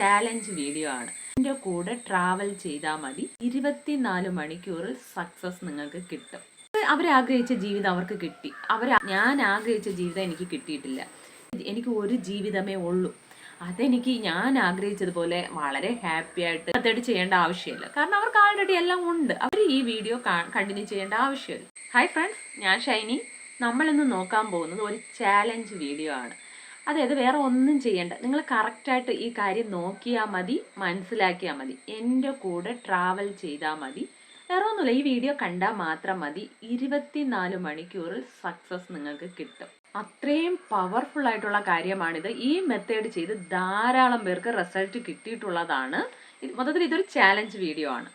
Challenge video ആണ്. എന്റെ കൂടെ ട്രാവൽ ചെയ്താൽ മതി. ഇരുപത്തിനാല് മണിക്കൂറിൽ സക്സസ് നിങ്ങൾക്ക് കിട്ടും. അവരാഗ്രഹിച്ച ജീവിതം അവർക്ക് കിട്ടി. അവർ ഞാൻ ആഗ്രഹിച്ച ജീവിതം എനിക്ക് കിട്ടിയിട്ടില്ല. എനിക്ക് ഒരു ജീവിതമേ ഉള്ളൂ. അതെനിക്ക് ഞാൻ ആഗ്രഹിച്ചതുപോലെ വളരെ ഹാപ്പി ആയിട്ട് അതായിട്ട് ചെയ്യേണ്ട ആവശ്യമില്ല. കാരണം അവർക്ക് ആൾറെഡി എല്ലാം ഉണ്ട്. അവർ ഈ വീഡിയോ കണ്ടിന്യൂ ചെയ്യേണ്ട ആവശ്യമില്ല. ഹായ് ഫ്രണ്ട്സ് ഞാൻ ഷൈനി. നമ്മളിന്ന് നോക്കാൻ പോകുന്നത് ഒരു ചാലഞ്ച് വീഡിയോ ആണ്. അതായത് വേറെ ഒന്നും ചെയ്യണ്ട. നിങ്ങൾ കറക്റ്റായിട്ട് ഈ കാര്യം നോക്കിയാൽ മതി മനസ്സിലാക്കിയാൽ മതി. എന്റെ കൂടെ ട്രാവൽ ചെയ്താൽ മതി. വേറെ ഒന്നുമില്ല. ഈ വീഡിയോ കണ്ടാൽ മാത്രം മതി. ഇരുപത്തിനാല് മണിക്കൂറിൽ സക്സസ് നിങ്ങൾക്ക് കിട്ടും. അത്രയും പവർഫുൾ ആയിട്ടുള്ള കാര്യമാണിത്. ഈ മെത്തേഡ് ചെയ്ത് ധാരാളം പേർക്ക് റിസൾട്ട് കിട്ടിയിട്ടുള്ളതാണ്. മൊത്തത്തിൽ ഇതൊരു ചാലഞ്ച് വീഡിയോ ആണ്.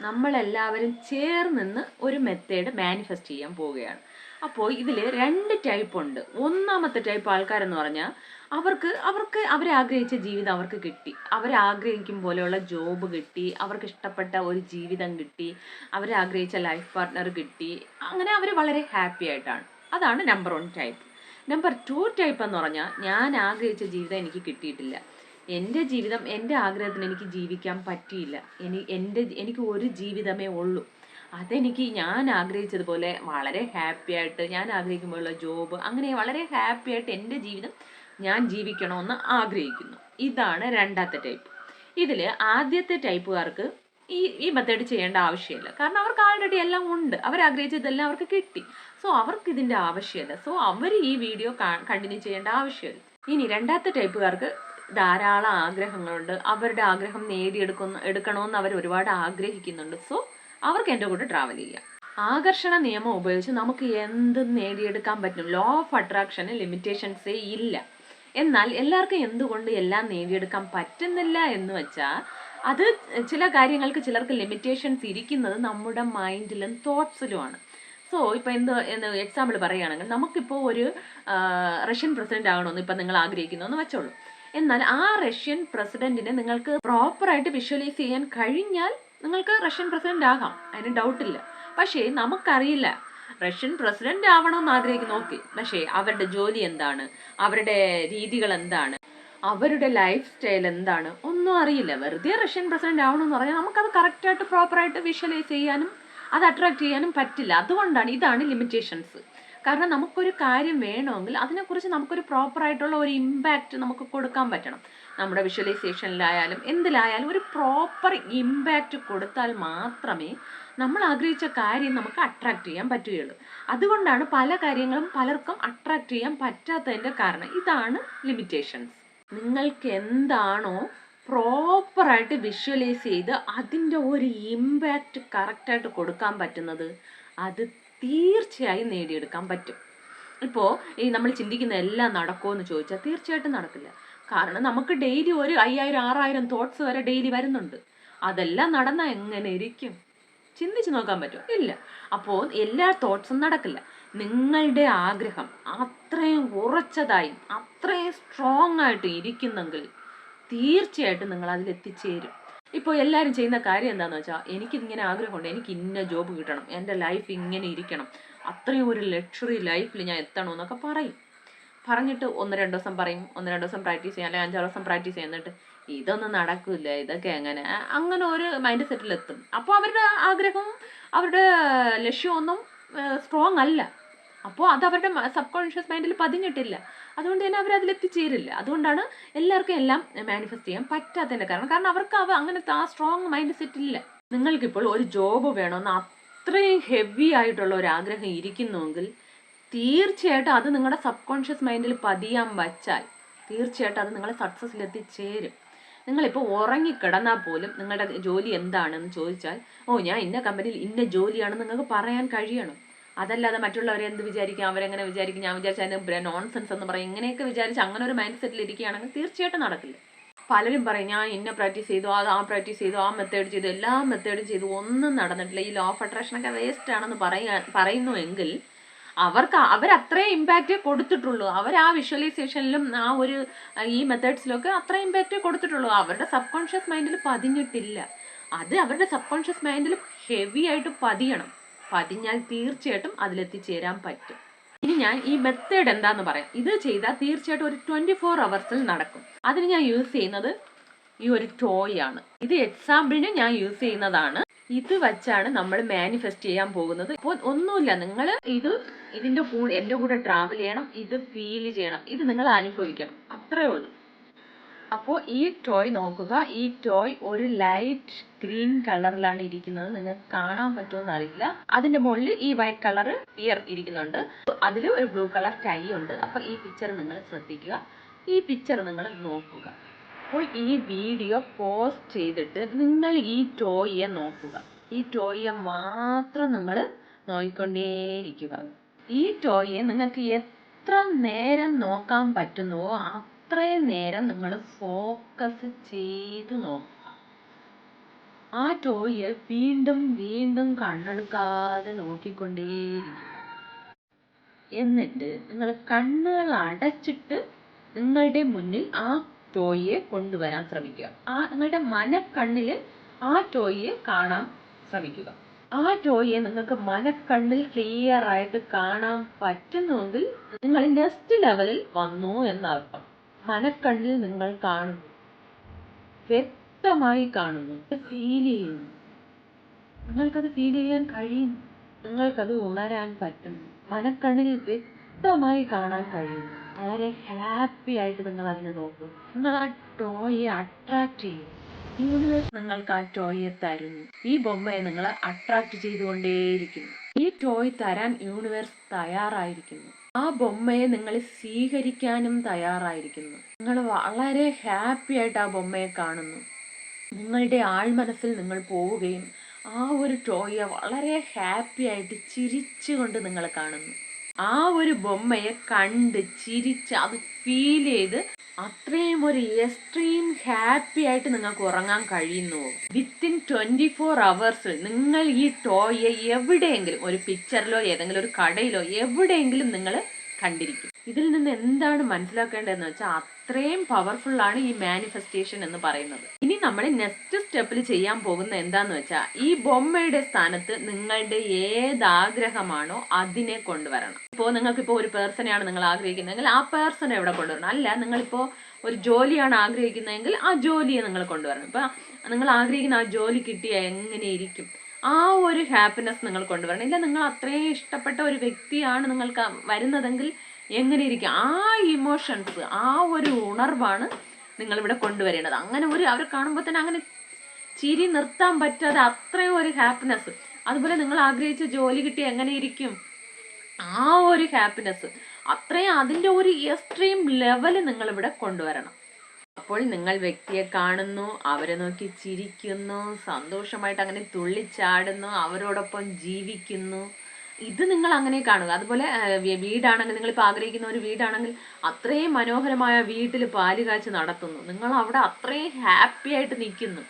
നമ്മളെല്ലാവരും ചേർന്ന് ഒരു മെത്തേഡ് മാനിഫെസ്റ്റ് ചെയ്യാൻ പോവുകയാണ്. അപ്പോൾ ഇതിൽ രണ്ട് ടൈപ്പ് ഉണ്ട്. ഒന്നാമത്തെ ടൈപ്പ് ആൾക്കാരെന്ന് പറഞ്ഞാൽ അവർക്ക് അവർക്ക് അവരാഗ്രഹിച്ച ജീവിതം അവർക്ക് കിട്ടി. അവരാഗ്രഹിക്കും പോലെയുള്ള ജോബ് കിട്ടി അവർക്ക് ഇഷ്ടപ്പെട്ട ഒരു ജീവിതം കിട്ടി അവരാഗ്രഹിച്ച ലൈഫ് പാർട്ട്ണർ കിട്ടി. അങ്ങനെ അവർ വളരെ ഹാപ്പി ആയിട്ടാണ്. അതാണ് number one type number two type എന്ന് പറഞ്ഞാൽ ഞാൻ ആഗ്രഹിച്ച ജീവിതം എനിക്ക് കിട്ടിയിട്ടില്ല. എന്റെ ജീവിതം എന്റെ ആഗ്രഹത്തിന് എനിക്ക് ജീവിക്കാൻ പറ്റിയില്ല. ഇനി എന്റെ എനിക്ക് ഒരു ജീവിതമേ ഉള്ളൂ. അതെനിക്ക് ഞാൻ ആഗ്രഹിച്ചതുപോലെ വളരെ ഹാപ്പി ആയിട്ട് ഞാൻ ആഗ്രഹിക്കുമ്പോഴുള്ള ജോബ് അങ്ങനെ വളരെ ഹാപ്പി ആയിട്ട് എന്റെ ജീവിതം ഞാൻ ജീവിക്കണമെന്ന് ആഗ്രഹിക്കുന്നു. ഇതാണ് രണ്ടാമത്തെ ടൈപ്പ്. ഇതിൽ ആദ്യത്തെ ടൈപ്പുകാർക്ക് ഈ ഈ മെത്തേഡ് ചെയ്യേണ്ട ആവശ്യമില്ല. കാരണം അവർക്ക് ആൾറെഡി എല്ലാം ഉണ്ട്. അവരാഗ്രഹിച്ചതെല്ലാം അവർക്ക് കിട്ടി. സോ അവർക്ക് ഇതിന്റെ ആവശ്യമില്ല. സോ അവർ ഈ വീഡിയോ കണ്ടിന്യൂ ചെയ്യേണ്ട ആവശ്യമില്ല. ഇനി രണ്ടാമത്തെ ടൈപ്പുകാർക്ക് ധാരാളം ആഗ്രഹങ്ങളുണ്ട്. അവരുടെ ആഗ്രഹം നേടിയെടുക്കുന്ന എടുക്കണമെന്ന് അവർ ഒരുപാട് ആഗ്രഹിക്കുന്നുണ്ട്. സോ അവർക്ക് എന്റെ കൂടെ ട്രാവൽ ചെയ്യാം. ആകർഷണ നിയമം ഉപയോഗിച്ച് നമുക്ക് എന്ത് നേടിയെടുക്കാൻ പറ്റും? ലോ ഓഫ് അട്രാക്ഷന് ലിമിറ്റേഷൻസേ ഇല്ല. എന്നാൽ എല്ലാവർക്കും എന്തുകൊണ്ട് എല്ലാം നേടിയെടുക്കാൻ പറ്റുന്നില്ല എന്ന് വെച്ചാൽ അത് ചില കാര്യങ്ങൾക്ക് ചിലർക്ക് ലിമിറ്റേഷൻസ് ഇരിക്കുന്നത് നമ്മുടെ മൈൻഡിലും തോട്ട്സിലുമാണ് സോ ഇപ്പോൾ എന്ത് എന്ന് എക്സാമ്പിൾ പറയുകയാണെങ്കിൽ നമുക്കിപ്പോൾ ഒരു റഷ്യൻ പ്രസിഡന്റ് ആകണമെന്ന് ഇപ്പം നിങ്ങൾ ആഗ്രഹിക്കുന്നു എന്ന് വെച്ചോളൂ. എന്നാൽ ആ റഷ്യൻ പ്രസിഡന്റിനെ നിങ്ങൾക്ക് പ്രോപ്പറായിട്ട് വിഷ്വലൈസ് ചെയ്യാൻ കഴിഞ്ഞാൽ നിങ്ങൾക്ക് റഷ്യൻ പ്രസിഡന്റ് ആകാം അതിന് ഡൗട്ടില്ല പക്ഷേ നമുക്കറിയില്ല റഷ്യൻ പ്രസിഡന്റ് ആവണമെന്ന് ആഗ്രഹിക്കുന്നു. ഓക്കെ പക്ഷേ അവരുടെ ജോലി എന്താണ്? അവരുടെ രീതികൾ എന്താണ്? അവരുടെ ലൈഫ് സ്റ്റൈൽ എന്താണ്? ഒന്നും അറിയില്ല. വെറുതെ റഷ്യൻ പ്രസിഡന്റ് ആവണമെന്ന് പറഞ്ഞാൽ നമുക്കത് കറക്റ്റായിട്ട് പ്രോപ്പറായിട്ട് വിഷ്വലൈസ് ചെയ്യാനും അത് അട്രാക്ട് ചെയ്യാനും പറ്റില്ല. അതുകൊണ്ടാണ് ഇതാണ് ലിമിറ്റേഷൻസ് കാരണം നമുക്കൊരു കാര്യം വേണമെങ്കിൽ അതിനെക്കുറിച്ച് നമുക്കൊരു പ്രോപ്പറായിട്ടുള്ള ഒരു ഇമ്പാക്റ്റ് നമുക്ക് കൊടുക്കാൻ പറ്റണം. നമ്മുടെ വിഷ്വലൈസേഷനിലായാലും എന്തിലായാലും ഒരു പ്രോപ്പർ ഇമ്പാക്റ്റ് കൊടുത്താൽ മാത്രമേ നമ്മൾ ആഗ്രഹിച്ച കാര്യം നമുക്ക് അട്രാക്ട് ചെയ്യാൻ പറ്റുകയുള്ളൂ. അതുകൊണ്ടാണ് പല കാര്യങ്ങളും പലർക്കും അട്രാക്ട് ചെയ്യാൻ പറ്റാത്തതിന്റെ കാരണം. ഇതാണ് ലിമിറ്റേഷൻസ് നിങ്ങൾക്ക് എന്താണോ പ്രോപ്പറായിട്ട് വിഷ്വലൈസ് ചെയ്ത് അതിന്റെ ഒരു ഇമ്പാക്റ്റ് കറക്റ്റായിട്ട് കൊടുക്കാൻ പറ്റുന്നത് അത് തീർച്ചയായും നേടിയെടുക്കാൻ പറ്റും. ഇപ്പോൾ ഈ നമ്മൾ ചിന്തിക്കുന്ന എല്ലാം നടക്കുമോ എന്ന് ചോദിച്ചാൽ തീർച്ചയായിട്ടും നടക്കില്ല. കാരണം നമുക്ക് ഡെയിലി ഒരു അയ്യായിരം ആറായിരം തോട്ട്സ് വരെ ഡെയിലി വരുന്നുണ്ട്. അതെല്ലാം നടന്നാൽ എങ്ങനെ ഇരിക്കും? ചിന്തിച്ച് നോക്കാൻ പറ്റുമോ? ഇല്ല. അപ്പോൾ എല്ലാ തോട്ട്സും നടക്കില്ല. നിങ്ങളുടെ ആഗ്രഹം അത്രയും ഉറച്ചതായി അത്രയും സ്ട്രോങ് ആയിട്ട് ഇരിക്കുന്നെങ്കിൽ തീർച്ചയായിട്ടും നിങ്ങൾ അതിൽ എത്തിച്ചേരും ഇപ്പോൾ എല്ലാവരും ചെയ്യുന്ന കാര്യം എന്താണെന്ന് വെച്ചാൽ എനിക്കിങ്ങനെ ആഗ്രഹമുണ്ട് എനിക്ക് ഇന്ന ജോബ് കിട്ടണം എന്റെ ലൈഫ് ഇങ്ങനെ ഇരിക്കണം അത്രയും ഒരു ലക്ഷറി ലൈഫിൽ ഞാൻ എത്തണം എന്നൊക്കെ പറയും. പറഞ്ഞിട്ട് ഒന്ന് രണ്ട് ദിവസം പറയും ഒന്ന് രണ്ട് ദിവസം പ്രാക്ടീസ് ചെയ്യാം അല്ലെങ്കിൽ അഞ്ചാറ് ദിവസം പ്രാക്ടീസ് ചെയ്യുന്നിട്ട് ഇതൊന്നും നടക്കില്ല ഇതൊക്കെ എങ്ങനെ? അങ്ങനെ ഒരു മൈൻഡ് സെറ്റിലെത്തും അപ്പോൾ അവരുടെ ആഗ്രഹവും അവരുടെ ലക്ഷ്യമൊന്നും സ്ട്രോങ് അല്ല. അപ്പോൾ അത് അവരുടെ സബ് കോൺഷ്യസ് മൈൻഡിൽ പതിഞ്ഞിട്ടില്ല. അതുകൊണ്ട് തന്നെ അവർ അതിലെത്തിച്ചേരില്ല. അതുകൊണ്ടാണ് എല്ലാവർക്കും എല്ലാം മാനിഫെസ്റ്റ് ചെയ്യാൻ പറ്റാത്തതിന്റെ കാരണം. കാരണം അവർക്ക് അവ അങ്ങനത്തെ ആ സ്ട്രോങ് മൈൻഡ് സെറ്റ് ഇല്ല. നിങ്ങൾക്കിപ്പോൾ ഒരു ജോബ് വേണമെന്ന് അത്രയും ഹെവി ആയിട്ടുള്ള ഒരു ആഗ്രഹം ഇരിക്കുന്നുവെങ്കിൽ തീർച്ചയായിട്ടും അത് നിങ്ങളുടെ സബ് കോൺഷ്യസ് മൈൻഡിൽ പതിയാൻ വച്ചാൽ തീർച്ചയായിട്ടും അത് നിങ്ങളെ സക്സസ്സിലെത്തിച്ചേരും നിങ്ങളിപ്പോൾ ഉറങ്ങിക്കിടന്നാൽ പോലും നിങ്ങളുടെ ജോലി എന്താണെന്ന് ചോദിച്ചാൽ ഓ ഞാൻ ഇന്ന കമ്പനിയിൽ ഇന്ന ജോലിയാണെന്ന് നിങ്ങൾക്ക് പറയാൻ കഴിയണം. അതല്ലാതെ മറ്റുള്ളവരെ എന്ത് വിചാരിക്കും? അവരെങ്ങനെ വിചാരിക്കും? ഞാൻ വിചാരിച്ച അതിന് നോൺസെൻസ് എന്ന് പറയും. ഇങ്ങനെയൊക്കെ വിചാരിച്ച് അങ്ങനെ ഒരു മൈൻഡ് സെറ്റിൽ ഇരിക്കുകയാണെങ്കിൽ തീർച്ചയായിട്ടും നടക്കില്ല. പലരും പറയും ഞാൻ ഇന്ന പ്രാക്ടീസ് ചെയ്തു അത് ആ പ്രാക്ടീസ് ചെയ്തു ആ മെത്തേഡ് ചെയ്തു എല്ലാ മെത്തേഡും ചെയ്തു ഒന്നും നടന്നിട്ടില്ല. ഈ ലോ ഓഫ് അട്രാക്ഷനൊക്കെ വേസ്റ്റ് ആണെന്ന് പറയാ പറയുന്നുവെങ്കിൽ അവർക്ക് അവരത്രേ ഇമ്പാക്റ്റ് കൊടുത്തിട്ടുള്ളൂ. അവർ ആ വിഷ്വലൈസേഷനിലും ആ ഒരു ഈ മെത്തേഡ്സിലൊക്കെ അത്ര ഇമ്പാക്റ്റ് കൊടുത്തിട്ടുള്ളൂ. അവരുടെ സബ് കോൺഷ്യസ് മൈൻഡിൽ പതിഞ്ഞിട്ടില്ല. അത് അവരുടെ സബ് കോൺഷ്യസ് മൈൻഡിൽ ഹെവി ആയിട്ട് പതിയണം. പതിഞ്ഞാൽ തീർച്ചയായിട്ടും അതിലെത്തിച്ചേരാൻ പറ്റും. ഇനി ഞാൻ ഈ മെത്തേഡ് എന്താന്ന് പറയാം. ഇത് ചെയ്താൽ തീർച്ചയായിട്ടും ഒരു ട്വന്റി ഫോർ അവേഴ്സിൽ നടക്കും. അതിന് ഞാൻ യൂസ് ചെയ്യുന്നത് ഈ ഒരു ടോയ് ആണ്. ഇത് എക്സാമ്പിളിന് ഞാൻ യൂസ് ചെയ്യുന്നതാണ്. ഇത് വെച്ചാണ് നമ്മൾ മാനിഫെസ്റ്റ് ചെയ്യാൻ പോകുന്നത്. ഇപ്പോൾ ഒന്നുമില്ല. നിങ്ങൾ ഇത് ഇതിന്റെ കൂടെ എന്റെ കൂടെ ട്രാവൽ ചെയ്യണം. ഇത് ഫീൽ ചെയ്യണം. ഇത് നിങ്ങൾ അനുഭവിക്കണം. അത്രേ ഉള്ളൂ. അപ്പോൾ ഈ ടോയ് നോക്കുക. ഈ ടോയ് ഒരു ലൈറ്റ് ഗ്രീൻ കളറിലാണ് ഇരിക്കുന്നത്. നിങ്ങൾക്ക് കാണാൻ പറ്റുമെന്ന് അറിയില്ല അതിന്റെ മുകളിൽ ഈ വൈറ്റ് കളർ പിയർ ഇരിക്കുന്നുണ്ട്. അതിൽ ഒരു ബ്ലൂ കളർ ടൈ ഉണ്ട്. അപ്പോൾ ഈ പിക്ചർ നിങ്ങൾ ശ്രദ്ധിക്കുക. ഈ പിക്ചർ നിങ്ങൾ നോക്കുക. അപ്പോൾ ഈ വീഡിയോ പോസ്റ്റ് ചെയ്തിട്ട് നിങ്ങൾ ഈ ടോയിയെ നോക്കുക. ഈ ടോയിയെ മാത്രം നിങ്ങൾ നോക്കിക്കൊണ്ടേയിരിക്കുക. ഈ ടോയിയെ നിങ്ങൾക്ക് എത്ര നേരം നോക്കാൻ പറ്റുന്നുവോ അത്രയും നേരം നിങ്ങൾ ഫോക്കസ് ചെയ്ത് നോക്കുക. ആ ടോയിയെ വീണ്ടും വീണ്ടും കണ്ണെടുക്കാതെ നോക്കിക്കൊണ്ടേയിരിക്കുക. എന്നിട്ട് നിങ്ങൾ കണ്ണുകൾ അടച്ചിട്ട് നിങ്ങളുടെ മുന്നിൽ ആ ടോയിയെ കൊണ്ടുവരാൻ ശ്രമിക്കുക. ആ നിങ്ങളുടെ മനക്കണ്ണിൽ ആ ടോയിയെ കാണാൻ ശ്രമിക്കുക. ആ ടോയെ നിങ്ങൾക്ക് മനക്കണ്ണിൽ ക്ലിയർ ആയിട്ട് കാണാൻ പറ്റുന്നുവെങ്കിൽ നിങ്ങൾ നെക്സ്റ്റ് ലെവലിൽ വന്നു എന്നർത്ഥം. മനക്കണ്ണിൽ നിങ്ങൾ കാണുന്നു. വ്യക്തമായി കാണുന്നു. ഫീൽ ചെയ്യുന്നു. നിങ്ങൾക്കത് ഫീൽ ചെയ്യാൻ കഴിയുന്നു. നിങ്ങൾക്കത് ഉണരാൻ പറ്റും മനക്കണ്ണിൽ വ്യക്തമായി കാണാൻ കഴിയുന്നു. വളരെ ഹാപ്പി ആയിട്ട് നിങ്ങൾ അതിനെ നോക്കും നിങ്ങൾ ആ ടോയെ അട്രാക്ട് ചെയ്യും യൂണിവേഴ്സ് നിങ്ങൾക്ക് ആ ടോയെ തരുന്നു. ഈ ബൊമ്മയെ നിങ്ങൾ അട്രാക്ട് ചെയ്തുകൊണ്ടേയിരിക്കുന്നു. ഈ ടോയ് തരാൻ യൂണിവേഴ്സ് തയ്യാറായിരിക്കുന്നു. ആ ബൊമ്മയെ നിങ്ങൾ സ്വീകരിക്കാനും തയ്യാറായിരിക്കുന്നു. നിങ്ങൾ വളരെ ഹാപ്പി ആയിട്ട് ആ ബൊമ്മയെ കാണുന്നു. നിങ്ങളുടെ ആഴ്മനസ്സിൽ നിങ്ങൾ പോവുകയും ആ ഒരു ടോയെ വളരെ ഹാപ്പി ആയിട്ട് ചിരിച്ചുകൊണ്ട് നിങ്ങൾ കാണുന്നു. ആ ഒരു ബൊമ്മയെ കണ്ട് ചിരിച്ച് അത് ഫീൽ ചെയ്ത് അത്രയും ഒരു എക്സ്ട്രീം ഹാപ്പി ആയിട്ട് നിങ്ങൾക്ക് ഉറങ്ങാൻ കഴിയുന്നു. വിത്തിൻ ട്വന്റി ഫോർ അവേഴ്സിൽ നിങ്ങൾ ഈ ടോയെ എവിടെയെങ്കിലും ഒരു പിക്ചറിലോ ഏതെങ്കിലും ഒരു കടയിലോ എവിടെയെങ്കിലും നിങ്ങൾ കണ്ടിരിക്കും. ഇതിൽ നിന്ന് എന്താണ് മനസ്സിലാക്കേണ്ടതെന്ന് വെച്ചാൽ അത്രയും ആണ് ഈ മാനിഫെസ്റ്റേഷൻ എന്ന് പറയുന്നത്. ഇനി നമ്മൾ നെക്സ്റ്റ് സ്റ്റെപ്പിൽ ചെയ്യാൻ പോകുന്ന എന്താന്ന് വെച്ചാൽ ഈ ബൊമ്മയുടെ സ്ഥാനത്ത് നിങ്ങളുടെ ഏത് ആഗ്രഹമാണോ അതിനെ കൊണ്ടുവരണം. ഇപ്പോൾ നിങ്ങൾക്കിപ്പോൾ ഒരു പേഴ്സണെയാണ് നിങ്ങൾ ആഗ്രഹിക്കുന്നതെങ്കിൽ ആ പേഴ്സണെ എവിടെ കൊണ്ടുവരണം? അല്ല നിങ്ങളിപ്പോൾ ഒരു ജോലിയാണ് ആഗ്രഹിക്കുന്നതെങ്കിൽ ആ ജോലിയെ നിങ്ങൾ കൊണ്ടുവരണം. ഇപ്പം നിങ്ങൾ ആഗ്രഹിക്കുന്ന ആ ജോലി കിട്ടിയാൽ എങ്ങനെ ഇരിക്കും? ആ ഒരു ഹാപ്പിനെസ് നിങ്ങൾ കൊണ്ടുവരണം. ഇല്ല നിങ്ങൾ അത്രയും ഇഷ്ടപ്പെട്ട ഒരു വ്യക്തിയാണ് നിങ്ങൾക്ക് വരുന്നതെങ്കിൽ എങ്ങനെ ഇരിക്കും? ആ ഇമോഷൻസ് ആ ഒരു ഉണർവാണ് നിങ്ങളിവിടെ കൊണ്ടുവരേണ്ടത്. അങ്ങനെ ഒരു അവർ കാണുമ്പോൾ തന്നെ അങ്ങനെ ചിരി നിർത്താൻ പറ്റാതെ അത്രയും ഒരു ഹാപ്പിനെസ് അതുപോലെ നിങ്ങൾ ആഗ്രഹിച്ച ജോലി കിട്ടി എങ്ങനെ ഇരിക്കും? ആ ഒരു ഹാപ്പിനെസ് അത്രയും അതിന്റെ ഒരു എക്സ്ട്രീം ലെവൽ നിങ്ങളിവിടെ കൊണ്ടുവരണം. അപ്പോൾ നിങ്ങൾ വ്യക്തിയെ കാണുന്നു അവരെ നോക്കി ചിരിക്കുന്നു സന്തോഷമായിട്ട് അങ്ങനെ തുള്ളിച്ചാടുന്നു അവരോടൊപ്പം ജീവിക്കുന്നു. ഇത് നിങ്ങൾ അങ്ങനെ കാണുക. അതുപോലെ വീടാണെങ്കിൽ നിങ്ങളിപ്പോൾ ആഗ്രഹിക്കുന്ന ഒരു വീടാണെങ്കിൽ അത്രയും മനോഹരമായ വീട്ടിൽ പാൽ കാച്ച് നടത്തുന്നു. നിങ്ങൾ അവിടെ അത്രയും ഹാപ്പി ആയിട്ട് നിൽക്കുന്നു.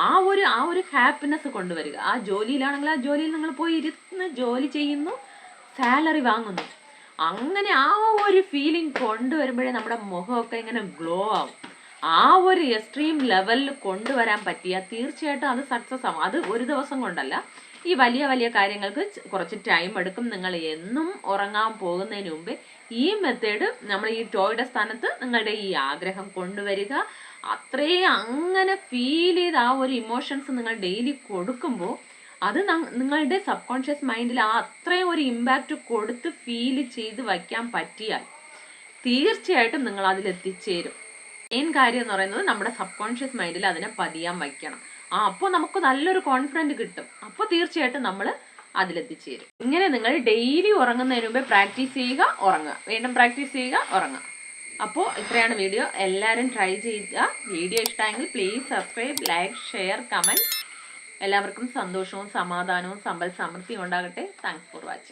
ആ ഒരു ആ ഒരു ഹാപ്പിനെസ് കൊണ്ടുവരിക. ആ ജോലിയിലാണെങ്കിൽ ആ ജോലിയിൽ നിങ്ങൾ പോയി ഇരുന്ന് ജോലി ചെയ്യുന്നു സാലറി വാങ്ങുന്നു. അങ്ങനെ ആ ഒരു ഫീലിംഗ് കൊണ്ടുവരുമ്പോഴേ നമ്മുടെ മുഖമൊക്കെ ഇങ്ങനെ ഗ്ലോ ആവും. ആ ഒരു എക്സ്ട്രീം ലെവലിൽ കൊണ്ടുവരാൻ പറ്റിയ തീർച്ചയായിട്ടും അത് സക്സസ് ആവും. അത് ഒരു ദിവസം കൊണ്ടല്ല. ഈ വലിയ വലിയ കാര്യങ്ങൾക്ക് കുറച്ച് ടൈം എടുക്കും. നിങ്ങൾ എന്നും ഉറങ്ങാൻ പോകുന്നതിന് മുമ്പ് ഈ മെത്തേഡ് നമ്മൾ ഈ ടോയുടെ സ്ഥാനത്ത് നിങ്ങളുടെ ഈ ആഗ്രഹം കൊണ്ടുവരിക. അത്രയും അങ്ങനെ ഫീൽ ചെയ്ത് ആ ഒരു ഇമോഷൻസ് നിങ്ങൾ ഡെയിലി കൊടുക്കുമ്പോൾ അത് നിങ്ങളുടെ സബ് കോൺഷ്യസ് മൈൻഡിൽ ആ അത്രയും ഒരു ഇമ്പാക്റ്റ് കൊടുത്ത് ഫീൽ ചെയ്ത് വയ്ക്കാൻ പറ്റിയാൽ തീർച്ചയായിട്ടും നിങ്ങൾ അതിൽ എത്തിച്ചേരും. മെയിൻ കാര്യം എന്ന് പറയുന്നത് നമ്മുടെ സബ് കോൺഷ്യസ് മൈൻഡിൽ അതിനെ പതിയാൻ വയ്ക്കണം. ആ അപ്പോൾ നമുക്ക് നല്ലൊരു കോൺഫിഡന്റ് കിട്ടും. അപ്പോൾ തീർച്ചയായിട്ടും നമ്മൾ അതിലെത്തിച്ചേരും ഇങ്ങനെ നിങ്ങൾ ഡെയിലി ഉറങ്ങുന്നതിന് മുമ്പേ പ്രാക്ടീസ് ചെയ്യുക ഉറങ്ങുക. വീണ്ടും പ്രാക്ടീസ് ചെയ്യുക ഉറങ്ങുക. അപ്പോൾ ഇത്രയാണ് വീഡിയോ എല്ലാവരും ട്രൈ ചെയ്യുക. വീഡിയോ ഇഷ്ടമായെങ്കിൽ please subscribe like share comment എല്ലാവർക്കും സന്തോഷവും സമാധാനവും സമ്പൽ സമൃദ്ധിയും ഉണ്ടാകട്ടെ. Thanks for watching